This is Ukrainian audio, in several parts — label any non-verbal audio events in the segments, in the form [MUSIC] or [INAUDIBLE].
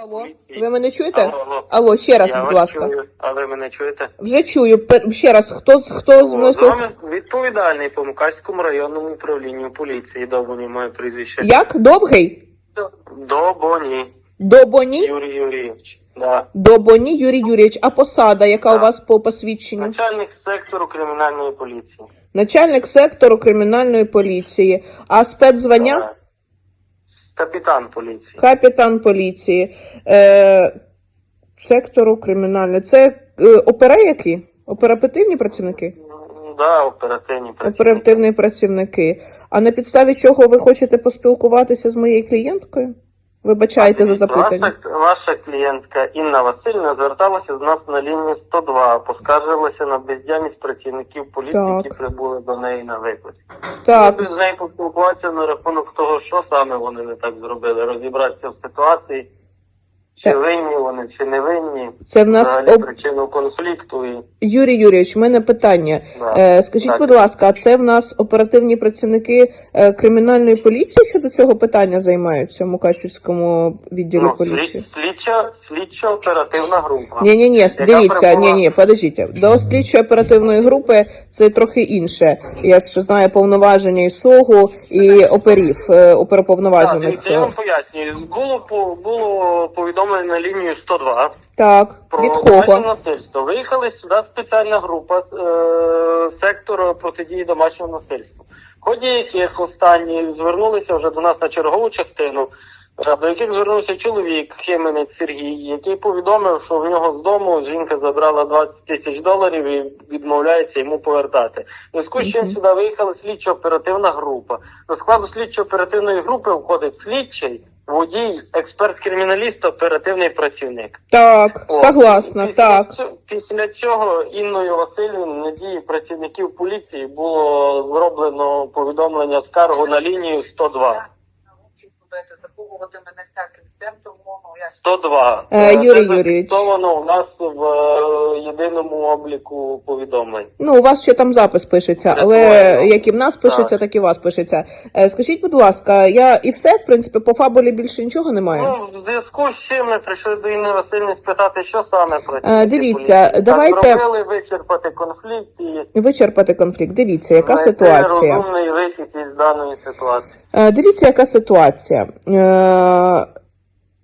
Алло, поліції. ви мене чуєте? Алло, алло. Алло, ще раз, Я будь вас ласка. чую, а ви мене чуєте? Вже чую. Ще раз, хто з хто з О, мною? з вами відповідальний по Мукачському районному управлінню поліції Добоні моє прізвище. Як? Довгий? Добоні Добоні? Юрій Юрійович. Да. Добоні Юрій Юрійович. А посада, яка у вас по посвідченню? Начальник сектору кримінальної поліції. Начальник сектору кримінальної поліції. А спецзвання? Е, Капітан поліції. Капітан поліції. Е, сектору кримінального. Це е, опера які? Оперативні працівники? М, Да, оперативні працівники. Оперативні працівники. А на підставі чого ви хочете поспілкуватися з моєю клієнткою? Вибачайте за запитання. Ваша, ваша клієнтка Інна Васильівна зверталася до нас на лінію 102, поскаржилася на бездіяльність працівників поліції, Так. які прибули до неї на виклик. Так, Ми з нею поспілкуватися на рахунок того, що саме вони не так зробили, розібратися в ситуації, чи винні вони, чи не винні, це в нас об... причину конфлікту. І, Юрій Юрійович, у мене питання. да. Е, скажіть, Так. будь ласка, а це в нас оперативні працівники е, кримінальної поліції щодо цього питання займаються в Мукачівському відділі ну, поліції? слідча, слідча оперативна група. Ні, ні, ні, дивіться, ні, ні, подождіть. До слідчої оперативної групи це трохи інше. Я ж знаю повноваження і СОГу, і оперів, е, Так, дивіться, я вам пояснюю. Було, було повідомлено на лінію 102 Так, про від домашнє кого? насильство. Виїхали сюди спеціальна група з е, сектору протидії домашнього насильства, в ході яких останні звернулися вже до нас на чергову частину, е, до яких звернувся чоловік Хименець Сергій, який повідомив, що в нього з дому жінка забрала 20 тисяч доларів і відмовляється йому повертати. В зв'язку з чим Мгм. сюди виїхала слідчо-оперативна група. До складу слідчо-оперативної групи входить слідчий, водій, експерт-криміналіст, оперативний працівник. Так, О, согласна, після так. цього- після цього Інною Васильівною на дії працівників поліції було зроблено повідомлення скаргу на лінію 102. Будете запугувати мене всяким цим, тому ну, я 102. Е, Е, Юрій це Юрійович. зафіксовано у нас в е, єдиному обліку повідомлень. Ну, у вас ще там запис пишеться, але Присвоєно. як і в нас пишеться, Так. так і у вас пишеться. Е, Скажіть, будь ласка, я і все, в принципі, по фабулі більше нічого немає. Ну, в зв'язку з чим ми прийшли до Інни Васильівни спитати, що саме працівники Е, дивіться, поліції давайте- так зробили, вичерпати конфлікт і Вичерпати конфлікт. Дивіться, яка знайти ситуація. розумний вихід із даної ситуації. Е, Дивіться, яка ситуація. Е,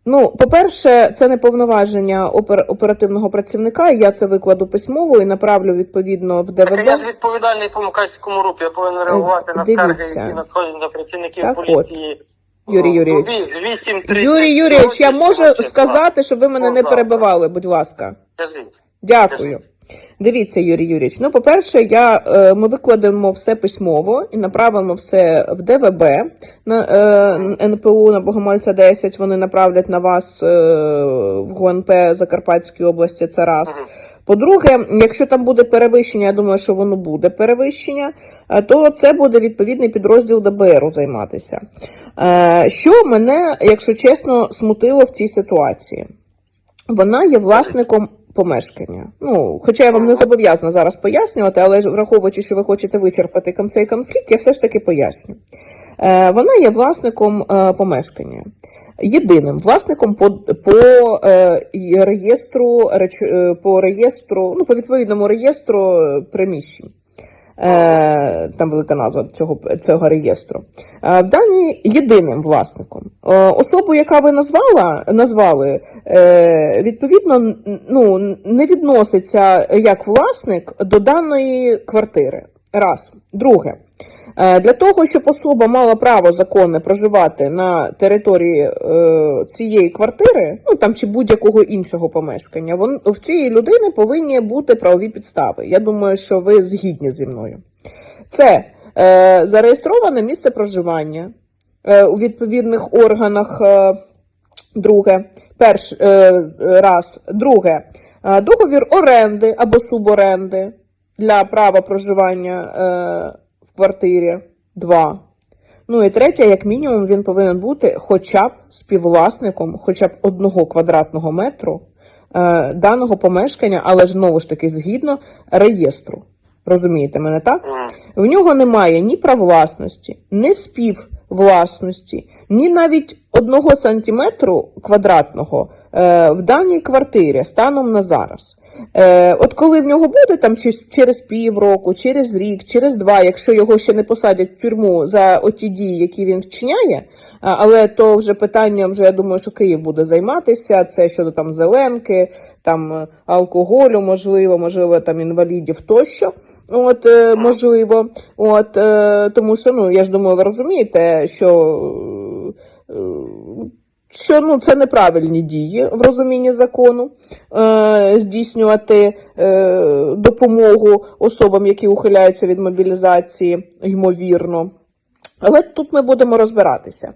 Ну, по-перше, це не повноваження опер- оперативного працівника. Я це викладу письмово і направлю відповідно в Так я ж відповідальний по Мукачському рупі, я повинен реагувати на дивіться. скарги, які надходять на працівників Так от, поліції. Юрій Юрійович. з 8.30 Юрій Юрійович, я можу сказати, щоб ви мене не перебивали, будь ласка. Дякую. Дивіться, Юрій Юрійович. Ну, по-перше, я, е, ми викладемо все письмово і направимо все в ДВБ на е, НПУ на Богомольця 10. Вони направлять на вас е, в ГУНП Закарпатській області. Це раз. По-друге, якщо там буде перевищення, я думаю, що воно буде перевищення, е, то це буде відповідний підрозділ ДБРу займатися. Е, Що мене, якщо чесно, смутило в цій ситуації? Вона є власником помешкання. Ну, хоча я вам не зобов'язана зараз пояснювати, але враховуючи, що ви хочете вичерпати цей конфлікт, я все ж таки поясню. Е, Вона є власником е, помешкання. Єдиним власником по, по е, реєстру по реєстру, ну по відповідному реєстру приміщень. Е, там велика назва цього, цього реєстру. Е, в дані єдиним власником. Е, особу, яка ви назвала, назвали, е, відповідно, ну, не відноситься як власник до даної квартири. Раз. Друге. Е, Для того, щоб особа мала право законне проживати на території е, цієї квартири, ну там чи будь-якого іншого помешкання, вон, в цієї людини повинні бути правові підстави. Я думаю, що ви згідні зі мною. Це е, зареєстроване місце проживання у відповідних органах. Друге, перш раз, друге, договір оренди або суборенди для права проживання в квартирі. Два. Ну і третє, як мінімум, він повинен бути хоча б співвласником, хоча б одного квадратного метру е, даного помешкання, але ж знову ж таки згідно реєстру. Розумієте мене так? В нього немає ні правовласності, ні співвласності, ні навіть одного сантиметру квадратного е, в даній квартирі станом на зараз. Е, от коли в нього буде там через півроку, через рік, через два, якщо його ще не посадять в тюрму за оті дії, які він вчиняє, але то вже питання, вже я думаю, що Київ буде займатися. Це щодо там зеленки, там е, алкоголю, можливо, можливо, там інвалідів тощо. От е, можливо, от е, тому що ну я ж думаю, ви розумієте, що. Що ну це неправильні дії в розумінні закону е, здійснювати е, допомогу особам, які ухиляються від мобілізації, ймовірно. Але тут ми будемо розбиратися.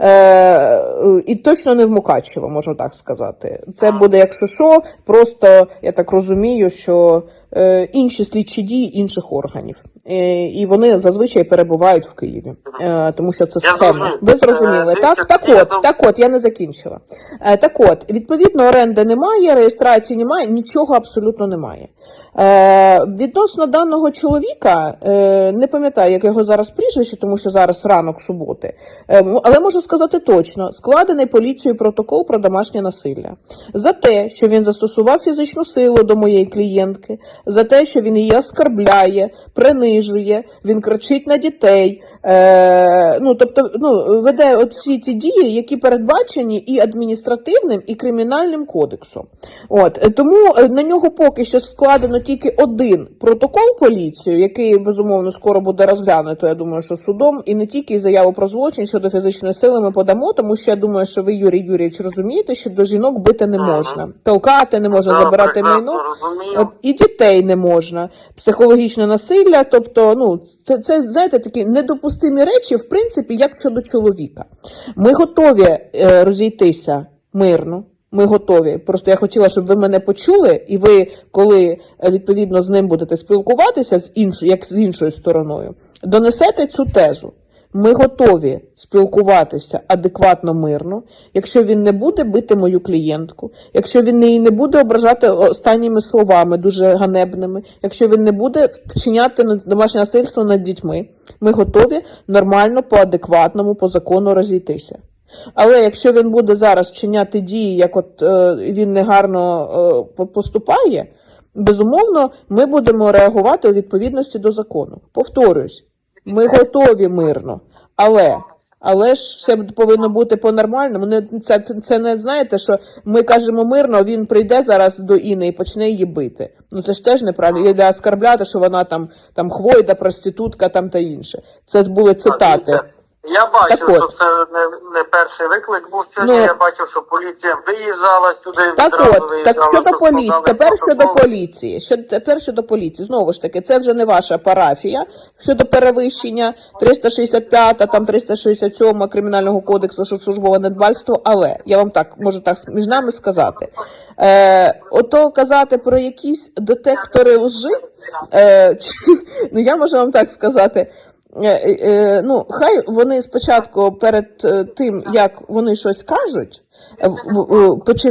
Е, і точно не в Мукачево, можна так сказати. Це буде, якщо що, просто я так розумію, що е, інші слідчі дії інших органів. Е, і вони зазвичай перебувають в Києві, е, тому що це схема. Ви зрозуміли, Е, так? Так от, так от, я не закінчила. Так от, відповідно, оренди немає, реєстрації немає, нічого абсолютно немає. Е, відносно даного чоловіка, е, не пам'ятаю, як його зараз прізвище, тому що зараз ранок суботи, е, але можу сказати точно: складений поліцією протокол про домашнє насилля за те, що він застосував фізичну силу до моєї клієнтки, за те, що він її оскарбляє, принижує, він кричить на дітей. Е, ну, тобто, ну, веде от всі ці дії, які передбачені і адміністративним, і кримінальним кодексом. От тому е, на нього поки що складено тільки один протокол поліцію, який безумовно скоро буде розглянуто. Я думаю, що судом, і не тільки заяву про злочин щодо фізичної сили ми подамо, тому що я думаю, що ви, Юрій Юрійович, розумієте, що до жінок бити не можна, толкати не можна, забирати майно. От, і дітей не можна, психологічне насилля, тобто, ну, це, це знаєте, такі недопустимі речі, в принципі, як щодо чоловіка. Ми готові е, розійтися мирно. Ми готові. Просто я хотіла, щоб ви мене почули, і ви, коли е, відповідно з ним будете спілкуватися з іншою, як з іншою стороною, донесете цю тезу. Ми готові спілкуватися адекватно мирно, якщо він не буде бити мою клієнтку, якщо він її не буде ображати останніми словами дуже ганебними, якщо він не буде вчиняти домашнє насильство над дітьми, ми готові нормально, по адекватному, по закону розійтися. Але якщо він буде зараз вчиняти дії, як от е, він негарно е, поступає, безумовно, ми будемо реагувати у відповідності до закону. Повторюсь, ми готові мирно, але. Але ж все повинно бути по-нормальному. Не це, це, це не знаєте, що ми кажемо мирно, він прийде зараз до Іни і почне її бити. Ну це ж теж неправильно. І для оскарбляти, що вона там там хвойда, проститутка там та інше. Це були цитати. Я бачив, Так от. що це не, не перший виклик був сьогодні. Ну. я бачив, що поліція виїжджала сюди. Так відразу от, так щодо поліції, тепер щодо поліції. Що тепер щодо поліції, знову ж таки, це вже не ваша парафія щодо перевищення 365 там 367 кримінального кодексу, що службове недбальство. Але я вам так можу так між нами сказати. Е, ото казати про якісь детектори лжи. Е, чи- [LAUGHS] ну я можу вам так сказати. Е, е, е, ну, хай вони спочатку перед тим, як вони щось кажуть,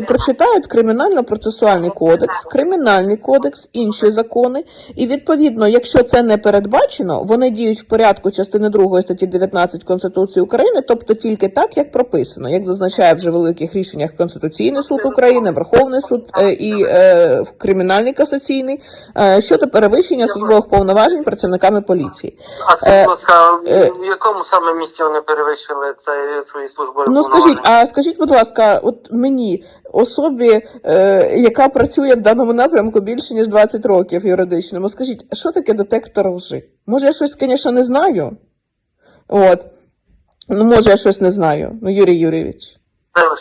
прочитають кримінально-процесуальний кодекс, кримінальний кодекс, інші закони. І відповідно, якщо це не передбачено, вони діють в порядку частини 2 статті 19 Конституції України, тобто тільки так, як прописано, як зазначає вже в великих рішеннях Конституційний суд України, Верховний суд е, і е, кримінальний касаційний е, щодо перевищення службових повноважень працівниками поліції. А скажіть, Е, будь ласка, в- е, якому саме місці вони перевищили це свої службові Ну скажіть, а скажіть, будь ласка, от мені, особі, е, яка працює в даному напрямку більше ніж 20 років юридичному, скажіть, що таке детектор лжи? Може, я щось, звісно, не знаю. От. Ну, може, я щось не знаю. Ну, Юрій Юрійович.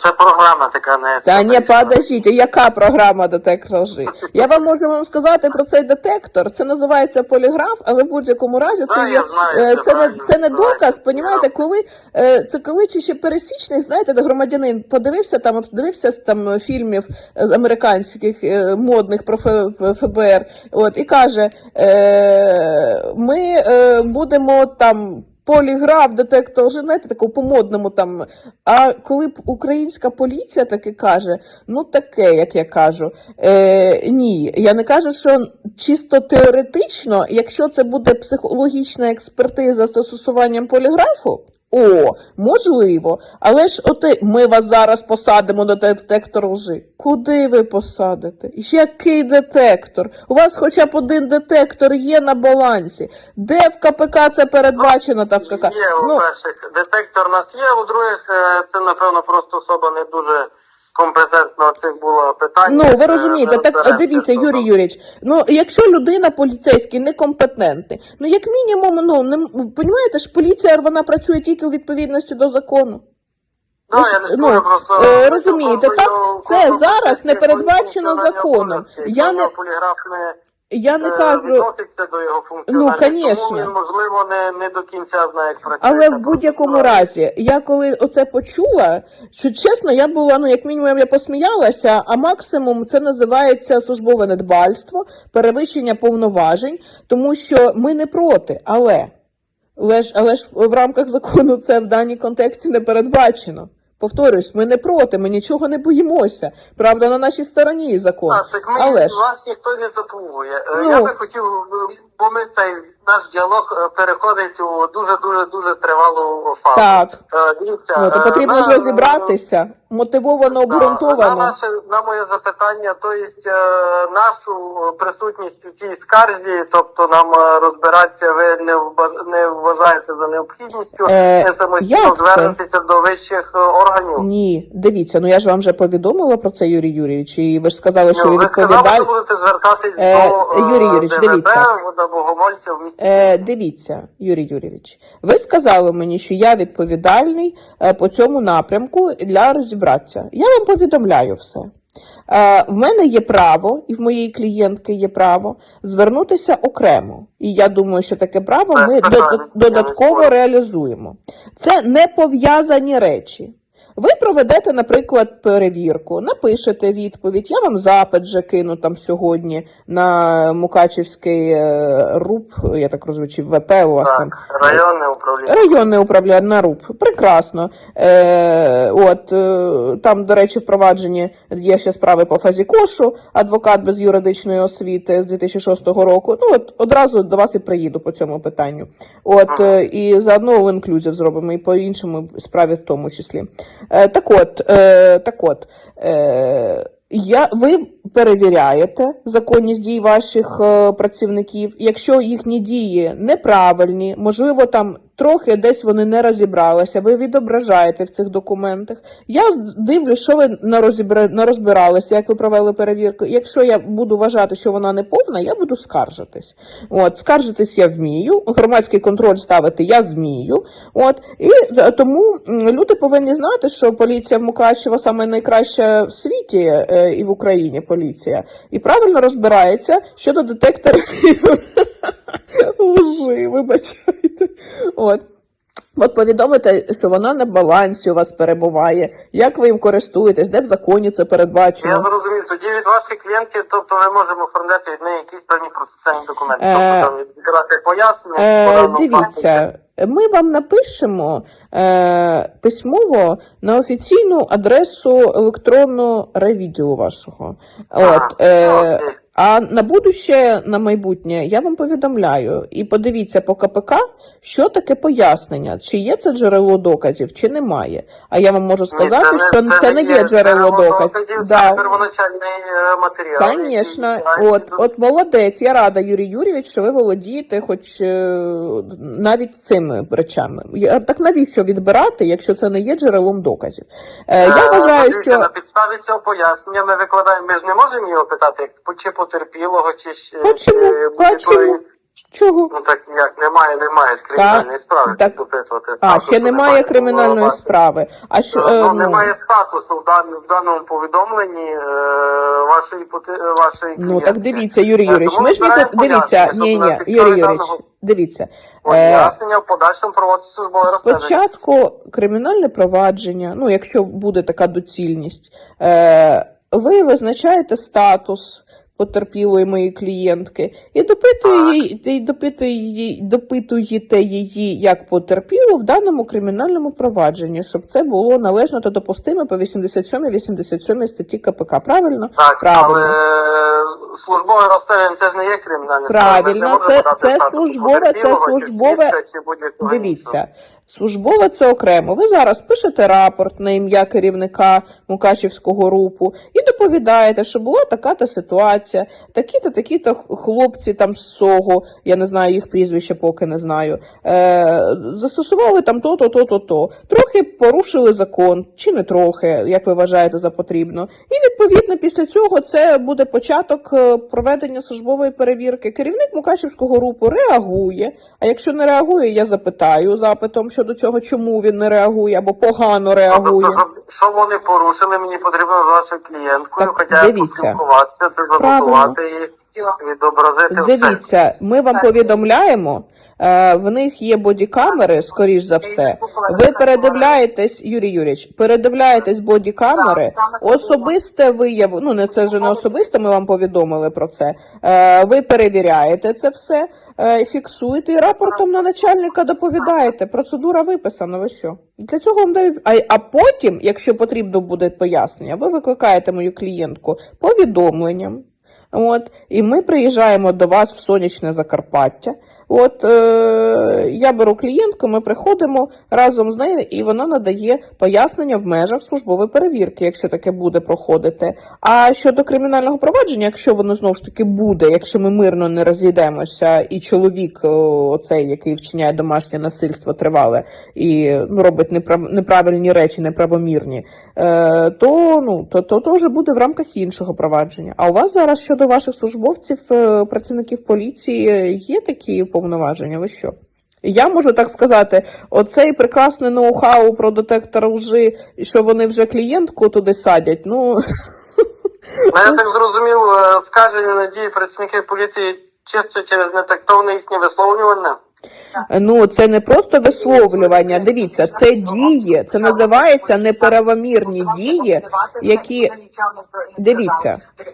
Це, програма така не Та ні, подождіть, яка програма детектор лжи? Я вам можу вам сказати про цей детектор. Це називається поліграф, але в будь-якому разі це Да, є я знаю, е, це це не правильно це не називається доказ. Понімаєте, коли е, це коли чи ще пересічний, знаєте, де громадянин подивився там, дивився там фільмів з американських е, модних про Ф- ФБР, от і каже: е, ми е, будемо там. Поліграф, детектор знаєте, такого по-модному там. А коли б українська поліція таке каже, ну таке, як я кажу. Е, ні, я не кажу, що чисто теоретично, якщо це буде психологічна експертиза з застосуванням поліграфу, О, можливо. Але ж оте, ми вас зараз посадимо на детектор лжи. Куди ви посадите? Який детектор? У вас хоча б один детектор є на балансі. Де в КПК це передбачено та в КК? Є, Ну, у-перших, детектор у нас є, у-других, е, це, напевно, просто особа не дуже компетентна в цих було питання. Ну, ви Е, розумієте, так дивіться, Юрій. Юрійович, ну якщо людина поліцейський некомпетентний, ну як мінімум, ну не понімаєте ж, поліція вона працює тільки у відповідності до закону. Ну, я не ну, просто е, розумієте, так, це зараз не передбачено законом. Я не Я не е, кажу, відноситься до його Ну, конечно. тому він, можливо, не, не до кінця знає, як працює. але в будь-якому разі, я коли оце почула, що чесно, я була, ну як мінімум, я посміялася, а максимум це називається службове недбальство, перевищення повноважень, тому що ми не проти, але. Але ж, але ж в рамках закону це в даній контексті не передбачено. Повторюсь, ми не проти, ми нічого не боїмося. Правда, на нашій стороні закон. А, так ми, Але ж вас ніхто не запугує. Е, Ну. Я би хотів, е, бо ми цей наш діалог е, переходить у дуже дуже дуже тривалу фазу. Так. Е, Дивіться, ну, то е, потрібно на- ж розібратися, мотивовано, Да, На, обґрунтовано. наше, на моє запитання, то е, нашу присутність у цій скарзі, тобто нам розбиратися, ви не, не вважаєте за необхідністю Е, не самостійно звернутися до вищих органів. Ні, дивіться, ну я ж вам вже повідомила про це, Юрій Юрійович, і ви ж сказали, що Ну, ви ви сказали, що будете звертатись Е, до Юрій Юрійович, ДВБ, дивіться. до Богомольця в місті. Е, дивіться, Юрій Юрійович, ви сказали мені, що я відповідальний е, по цьому напрямку для розібратися. Я вам повідомляю все. Е, в мене є право, і в моєї клієнтки є право звернутися окремо. І я думаю, що таке право ми додатково реалізуємо. Це не пов'язані речі. Ви проведете, наприклад, перевірку, напишете відповідь. Я вам запит вже кину там сьогодні на Мукачівський е, РУП, я так розумію, чи ВП у вас там. Районне управління. Районне управління на РУП. Прекрасно. Е, от, е, там, до речі, впроваджені є ще справи по фазі кошу, адвокат без юридичної освіти з 2006 року. Ну, от одразу до вас і приїду по цьому питанню. От, е, і заодно all-inclusive зробимо, і по іншому справі в тому числі. Е, так от, е, так от. Я, ви перевіряєте законність дій ваших е, працівників. Якщо їхні дії неправильні, можливо, там трохи десь вони не розібралися, ви відображаєте в цих документах. Я дивлюсь, що ви нарозібра... нарозбиралися, як ви провели перевірку. Якщо я буду вважати, що вона не повна, я буду скаржитись. От, скаржитись я вмію, громадський контроль ставити я вмію. От, і е, тому люди повинні знати, що поліція в Мукачево саме найкраща в світі е, і в Україні поліція, і правильно розбирається щодо детекторів [LAUGHS] лжи, вибачайте. От. От повідомите, що вона на балансі у вас перебуває, як ви їм користуєтесь, де в законі це передбачено. Я зрозумів. Тоді від вашої клієнтки, тобто ми можемо оформляти від неї якісь певні процесуальні документи. Е, тобто там відбирати пояснення. по Е, даному факту. дивіться, ми вам напишемо е, письмово на офіційну адресу електронного райвідділу вашого. От, е. А на будуще, на майбутнє, я вам повідомляю. І подивіться по КПК, що таке пояснення, чи є це джерело доказів, чи немає. А я вам можу сказати, Ні, що це, не є джерело доказів. Це Да. первоначальний е, матеріал. Звісно, от, от молодець, я рада, Юрій Юрійович, що ви володієте хоч е, навіть цими речами. Я- Так навіщо відбирати, якщо це не є джерелом доказів? Е, я Е, вважаю, що на підставі цього пояснення ми викладаємо. Ми ж не можемо його питати, як по- чи потерпілого, чи, Почему? чи Почему? чого? Ну так як немає, немає кримінальної справи так. допитувати. А, ще немає немає, кримінальної справи. А що Ну, е, ну, немає статусу в даному, в даному повідомленні е, вашої поти- вашої Ну так дивіться, Юрій Е, Юрійович, ми ж не дивіться, ні, ні, Юрій Юрійович, дивіться. Е, Пояснення в подальшому проводиться службове розслідування. Спочатку кримінальне провадження, ну якщо буде така доцільність, е, ви визначаєте статус потерпілої моєї клієнтки і допитує допитує її, допитуєте її як потерпілу в даному кримінальному провадженні, щоб це було належно та допустимо по 87-87 статті КПК. Правильно? Так, Правильно. але службове розслідування це ж не є кримінальне Правильно, це- це службове, це службове- Дивіться, Службове це окремо. Ви зараз пишете рапорт на ім'я керівника Мукачівського РУПу і доповідаєте, що була така-то ситуація, такі-то, такі-то хлопці там з СОГО, я не знаю їх прізвище, поки не знаю. Е, застосували там то-то, то-то, то. Трохи порушили закон, чи не трохи, як ви вважаєте за потрібно. І відповідно після цього це буде початок е, проведення службової перевірки. Керівник Мукачівського РУПу реагує. А якщо не реагує, я запитаю запитом щодо цього, чому він не реагує або погано реагує. Тобто, що вони порушили, мені потрібно з вашою клієнткою, Так, хоча дивіться. поспілкуватися, це забудувати і відобразити все. Дивіться, ми вам повідомляємо. Е, В них є бодікамери, скоріш за все. Ви передивляєтесь, Юрій Юрійович, передивляєтесь бодікамери, особисте вияв, ну не це вже не особисто, ми вам повідомили про це. Е, Ви перевіряєте це все, е, фіксуєте і рапортом на начальника доповідаєте. Процедура виписана. Ви що? Для цього вам дають. А, а потім, якщо потрібно буде пояснення, ви викликаєте мою клієнтку повідомленням. От, і ми приїжджаємо до вас в сонячне Закарпаття. От е, я беру клієнтку, ми приходимо разом з нею, і вона надає пояснення в межах службової перевірки, якщо таке буде проходити. А щодо кримінального провадження, якщо воно знову ж таки буде, якщо ми мирно не розійдемося, і чоловік, оцей, який вчиняє домашнє насильство тривале і ну, робить неправ... неправильні речі, неправомірні, е, то ну то, то, то вже буде в рамках іншого провадження. А у вас зараз щодо ваших службовців, е, працівників поліції, е, є такі повноваження? Ви що? Я можу так сказати, оцей прекрасний ноу-хау про детектор лжи, що вони вже клієнтку туди садять. Ну Ну, я так зрозумів, скажені надії працівників поліції чисто через нетактовне їхнє висловлювання. Ну це не просто висловлювання. Дивіться, це дії, це називається неправомірні дії, які дивіться. Ну то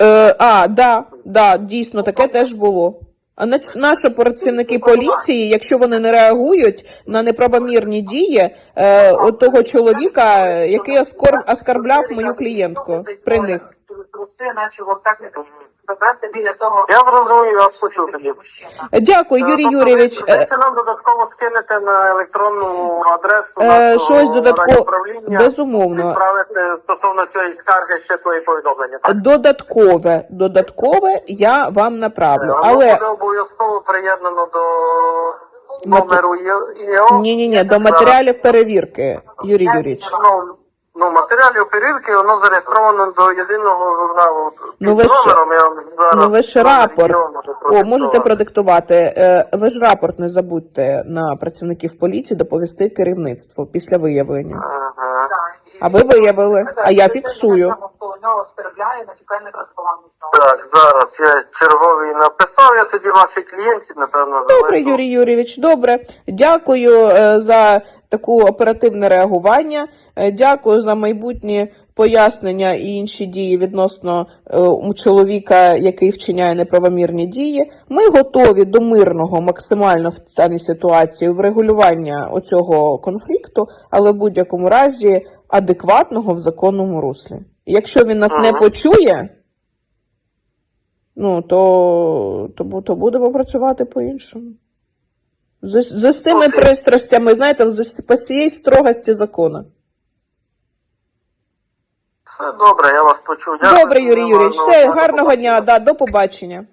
не? Е, а, да, да, дійсно, таке теж було. А наші працівники поліції, якщо вони не реагують на неправомірні дії е, от того чоловіка, який оскор... оскарбляв мою клієнтку при них. Труси вот так забрати біля того. Я зрозумів, я почув тоді. Дякую, Юрій Тобто Юрійович. Ви, Е, ще нам додатково скинете на електронну адресу Е, нашого щось додатково- райуправління, безумовно. відправити стосовно цієї скарги ще свої повідомлення. Так? Додаткове, додаткове я вам направлю. Воно Але буде обов'язково приєднано до номеру ЄО. ні, ні, ні, до матеріалів перевірки, Юрій Юрійович. Ну, ну, матеріалів перевірки, воно зареєстровано до єдиного журналу. Ну, ви Під ж- номером я вам зараз Ну ви ж рапорт. О, можете продиктувати. Е, Ви ж рапорт не забудьте на працівників поліції доповісти керівництву після виявлення. Ага. А ви виявили, а я фіксую. Так, зараз я черговий написав, я тоді вашій клієнтці, напевно, Добре. Юрій Юрійович, добре. Дякую е, за таку оперативне реагування. Е, Дякую за майбутні пояснення і інші дії відносно е, чоловіка, який вчиняє неправомірні дії. Ми готові до мирного максимально в даній ситуації врегулювання оцього конфлікту, але в будь-якому разі адекватного в законному руслі. Якщо він нас не почує, ну то, то, то будемо працювати по-іншому. За, з цими Окей. пристрастями, знаєте, за, по всієї строгості закону. Все добре, я вас почув. Дякую. Добре, Юрій Юрійович, все, гарного дня, да, до побачення.